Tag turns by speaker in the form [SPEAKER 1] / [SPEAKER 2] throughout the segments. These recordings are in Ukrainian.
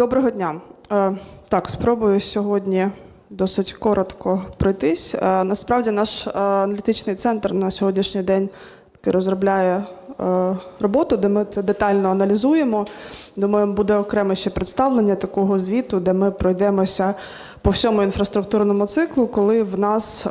[SPEAKER 1] Доброго дня. Е, Так, спробую сьогодні досить коротко пройтись. Е, Насправді наш е, аналітичний центр на сьогоднішній день розробляє роботу, де ми це детально аналізуємо. Думаю, буде окреме ще представлення такого звіту, де ми пройдемося по всьому інфраструктурному циклу, коли в нас е,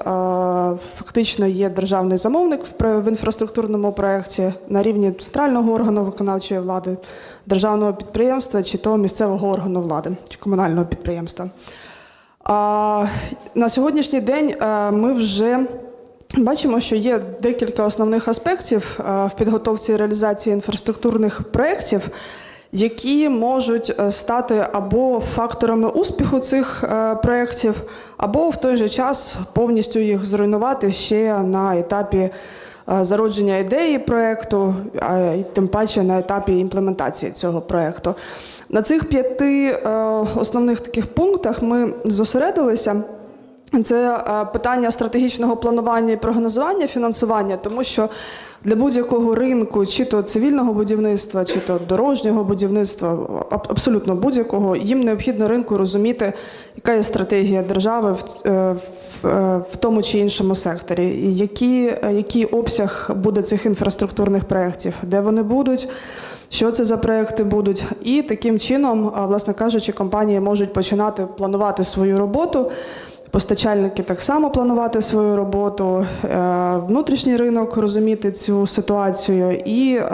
[SPEAKER 1] фактично є державний замовник в інфраструктурному проєкті на рівні центрального органу виконавчої влади, державного підприємства чи того місцевого органу влади чи комунального підприємства. На сьогоднішній день е, ми вже бачимо, що є декілька основних аспектів е, в підготовці і реалізації інфраструктурних проєктів, які можуть е, стати або факторами успіху цих е, проєктів, або в той же час повністю їх зруйнувати ще на етапі зародження ідеї проєкту, а тим паче на етапі імплементації цього проєкту. На цих п'яти основних таких пунктах ми зосередилися. Це е, питання стратегічного планування і прогнозування фінансування, тому що для будь-якого ринку, чи то цивільного будівництва, чи то дорожнього будівництва, аб- абсолютно будь-якого, їм необхідно ринку розуміти, яка є стратегія держави в, е, в, е, в тому чи іншому секторі, і які, який обсяг буде цих інфраструктурних проєктів, де вони будуть. Що це за проекти будуть, і таким чином, власне кажучи, компанії можуть починати планувати свою роботу. Постачальники так само планувати свою роботу, е, внутрішній ринок розуміти цю ситуацію, і е,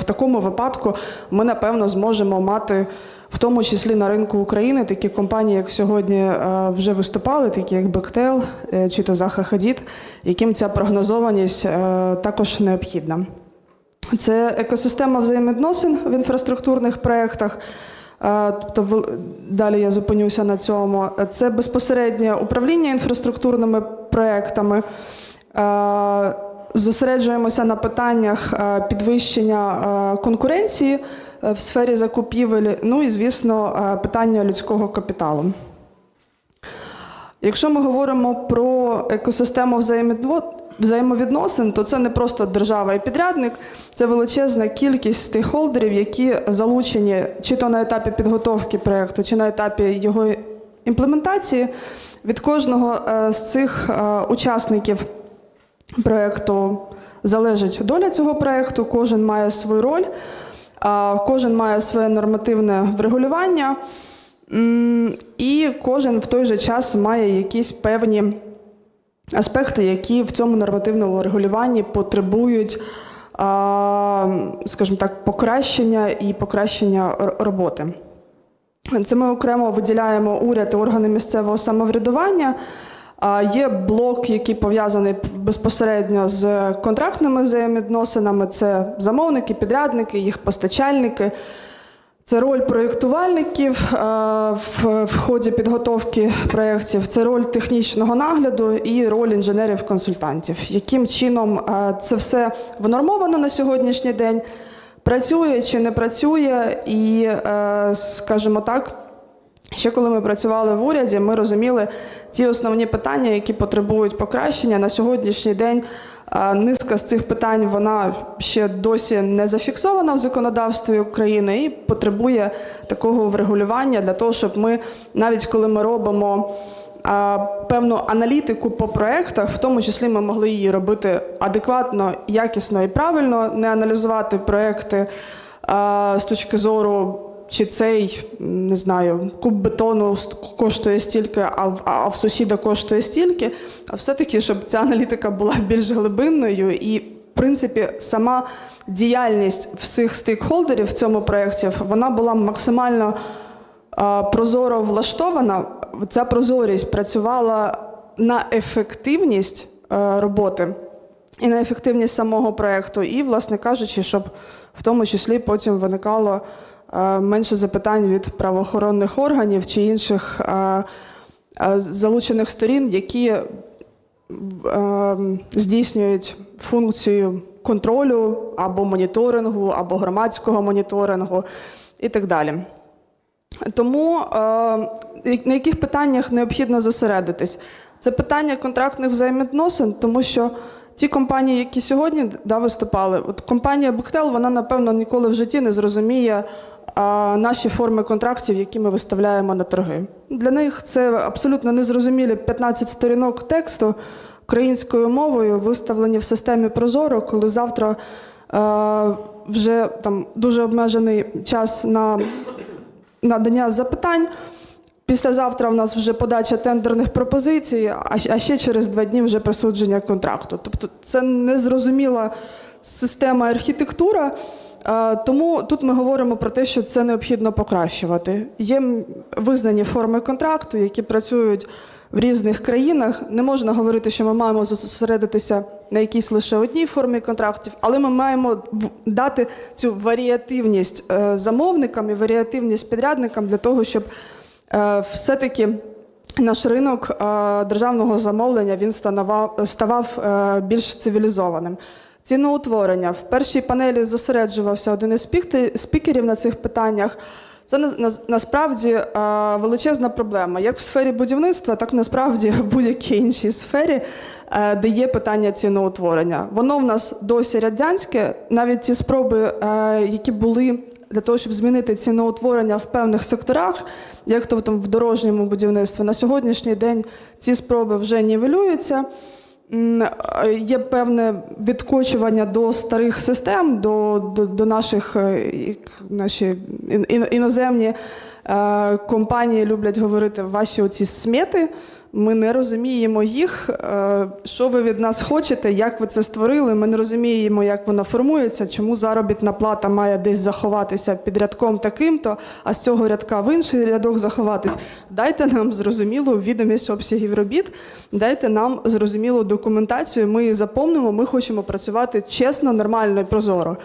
[SPEAKER 1] в такому випадку ми напевно зможемо мати. В тому числі на ринку України такі компанії, як сьогодні е, вже виступали, такі як Бектел чи то Заха Хадід, яким ця прогнозованість також необхідна. Це екосистема взаємовідносин в інфраструктурних проєктах. Тобто, далі я зупинюся на цьому. Це безпосереднє управління інфраструктурними проєктами. Е, Зосереджуємося на питаннях підвищення конкуренції е, в сфері закупівель, ну і, звісно, питання людського капіталу. Якщо ми говоримо про екосистему взаємовідносин, то це не просто держава і підрядник, це величезна кількість стейкхолдерів, які залучені чи то на етапі підготовки проєкту, чи на етапі його імплементації. Від кожного е, з цих е, учасників проєкту залежить доля цього проєкту, кожен має свою роль, кожен має своє нормативне врегулювання, і кожен в той же час має якісь певні аспекти, які в цьому нормативному регулюванні потребують, скажімо так, покращення і покращення роботи. Це ми окремо виділяємо уряд і органи місцевого самоврядування. Є блок, який пов'язаний безпосередньо з контрактними взаємовідносинами. Це замовники, підрядники, їх постачальники. Це роль проєктувальників е, в, ході підготовки проєктів, це роль технічного нагляду і роль інженерів-консультантів. Яким чином е, це все внормовано на сьогоднішній день, працює чи не працює, і, е, скажімо так, Ще коли ми працювали в уряді, ми розуміли ті основні питання, які потребують покращення. На сьогоднішній день низка з цих питань вона ще досі не зафіксована в законодавстві України і потребує такого врегулювання для того, щоб ми, навіть коли ми робимо певну аналітику по проектах, в тому числі ми могли її робити адекватно, якісно і правильно, не аналізувати проекти з точки зору чи цей не знаю, куб бетону коштує стільки, а в, а в сусіда коштує стільки. А все-таки, щоб ця аналітика була більш глибинною і, в принципі, сама діяльність всіх стейкхолдерів в цьому проєкті вона була максимально прозоро влаштована. Ця прозорість працювала на ефективність е, роботи і на ефективність самого проєкту, і, власне кажучи, щоб в тому числі потім виникало менше запитань від правоохоронних органів чи інших е, е, залучених сторін, які е, здійснюють функцію контролю або моніторингу, або громадського моніторингу і так далі. Тому е, на яких питаннях необхідно зосередитись? Це питання контрактних взаємовідносин, тому що ті компанії, які сьогодні да, виступали, от компанія Бухтел, вона напевно ніколи в житті не зрозуміє наші форми контрактів, які ми виставляємо на торги. Для них це абсолютно незрозумілі 15 сторінок тексту українською мовою, виставлені в системі Прозоро, коли завтра вже там дуже обмежений час на надання запитань. Післязавтра в нас вже подача тендерних пропозицій, а ще через два дні вже присудження контракту. Тобто це незрозуміла система архітектура. Е, Тому тут ми говоримо про те, що це необхідно покращувати. Є визнані форми контракту, які працюють в різних країнах. Не можна говорити, що ми маємо зосередитися на якійсь лише одній формі контрактів, але ми маємо дати цю варіативність е, замовникам і варіативність підрядникам для того, щоб е, все-таки наш ринок державного замовлення він ставав більш цивілізованим. Ціноутворення. В першій панелі зосереджувався один із спікерів на цих питаннях. Це на- на- насправді е, величезна проблема, як в сфері будівництва, так насправді в будь-якій іншій сфері, е, де є питання ціноутворення. Воно в нас досі радянське. Навіть ті спроби, е, які були для того, щоб змінити ціноутворення в певних секторах, як то в дорожньому будівництві, на сьогоднішній день ці спроби вже нівелюються. Е, Є певне відкочування до старих систем, до, до, до наших е, наші ін- ін- іноземні е, компанії люблять говорити ваші оці смети. Ми не розуміємо їх, е, що ви від нас хочете, як ви це створили. Ми не розуміємо, як вона формується, чому заробітна плата має десь заховатися під рядком таким-то, а з цього рядка в інший рядок заховатись. Дайте нам зрозумілу відомість обсягів робіт, дайте нам зрозумілу документацію. Ми її заповнимо. Ми хочемо працювати чесно, нормально і прозоро.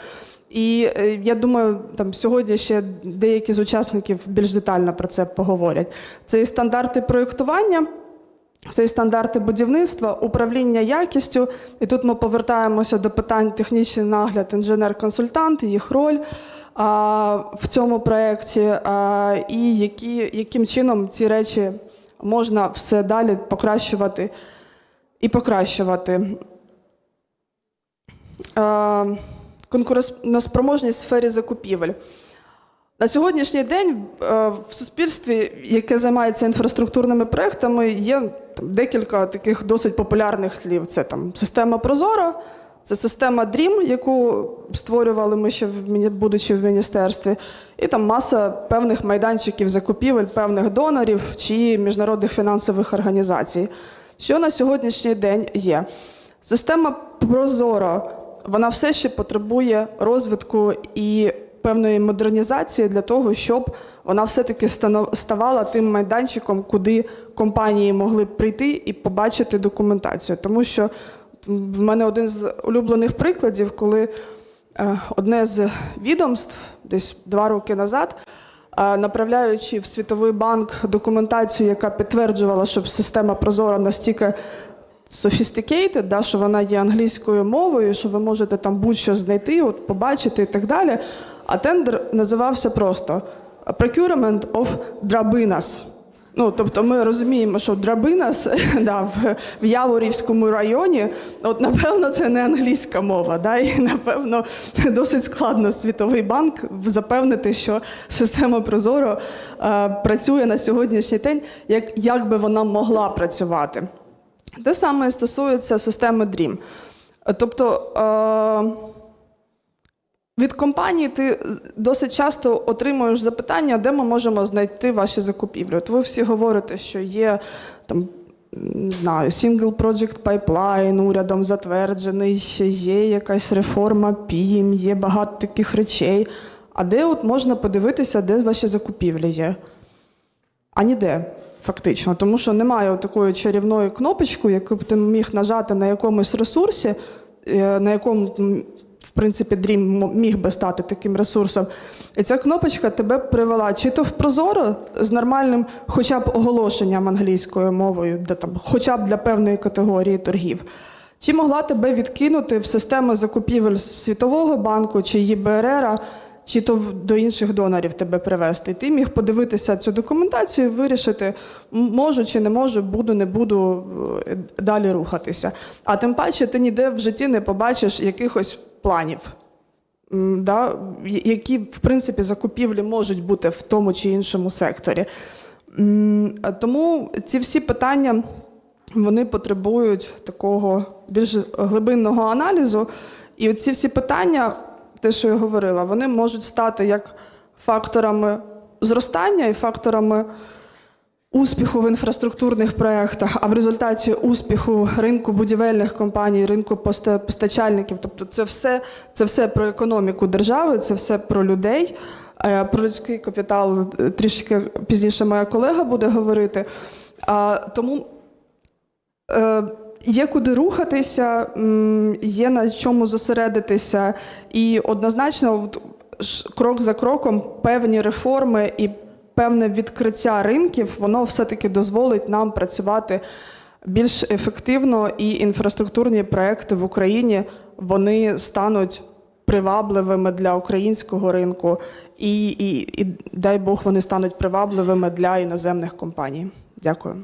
[SPEAKER 1] І е, я думаю, там сьогодні ще деякі з учасників більш детально про це поговорять. Це і стандарти проєктування. Це і стандарти будівництва, управління якістю. І тут ми повертаємося до питань технічний нагляд, інженер-консультант, їх роль в цьому проєкті, і які, яким чином ці речі можна все далі покращувати і покращувати. Конкурентоспроможність в сфері закупівель. На сьогоднішній день е, в суспільстві, яке займається інфраструктурними проектами, є там, декілька таких досить популярних слів. Це там система Прозоро, це система DREAM, яку створювали ми ще в будучи в міністерстві, і там маса певних майданчиків закупівель, певних донорів чи міжнародних фінансових організацій. Що на сьогоднішній день є? Система Прозоро, вона все ще потребує розвитку і певної модернізації для того, щоб вона все-таки ставала тим майданчиком, куди компанії могли б прийти і побачити документацію. Тому що в мене один з улюблених прикладів, коли е, одне з відомств десь два роки назад, е, направляючи в Світовий банк документацію, яка підтверджувала, що система Прозора настільки sophisticated, да, що вона є англійською мовою, що ви можете там будь-що знайти, от, побачити і так далі. А тендер називався просто Procurement of Drabinas. Ну, тобто ми розуміємо, що Драбинас да, в, в Яворівському районі, от напевно, це не англійська мова. Да, і напевно досить складно світовий банк запевнити, що система Прозоро е, працює на сьогоднішній день, як, як би вона могла працювати. Те саме стосується системи DREAM. Тобто е, від компанії ти досить часто отримуєш запитання, де ми можемо знайти ваші закупівлі. От ви всі говорите, що є там. Не знаю, Single Project Pipeline урядом затверджений, є якась реформа ПІМ, є багато таких речей. А де от можна подивитися, де ваші закупівлі є? А ніде, фактично, тому що немає такої чарівної кнопочки, яку б ти міг нажати на якомусь ресурсі, е, на якому, в принципі, Dream м- міг би стати таким ресурсом. І ця кнопочка тебе привела чи то в Прозоро з нормальним, хоча б оголошенням англійською мовою, де там, хоча б для певної категорії торгів. Чи могла тебе відкинути в систему закупівель Світового банку чи ЄБРР, чи то до інших донорів тебе привезти. Ти міг подивитися цю документацію і вирішити, можу чи не можу, буду, не буду е, далі рухатися. А тим паче ти ніде в житті не побачиш якихось планів. да, які в принципі закупівлі можуть бути в тому чи іншому секторі. Тому ці всі питання вони потребують такого більш глибинного аналізу. І ці всі питання, те, що я говорила, вони можуть стати як факторами зростання і факторами успіху в інфраструктурних проєктах, а в результаті успіху ринку будівельних компаній, ринку постачальників. Тобто, це все, це все про економіку держави, це все про людей. Е, Про людський капітал е, трішки пізніше моя колега буде говорити. Тому е, є куди рухатися, є на чому зосередитися, і однозначно, крок за кроком, певні реформи і певне відкриття ринків, воно все-таки дозволить нам працювати більш ефективно, і інфраструктурні проекти в Україні вони стануть привабливими для українського ринку, і, і, і дай Бог вони стануть привабливими для іноземних компаній. Дякую.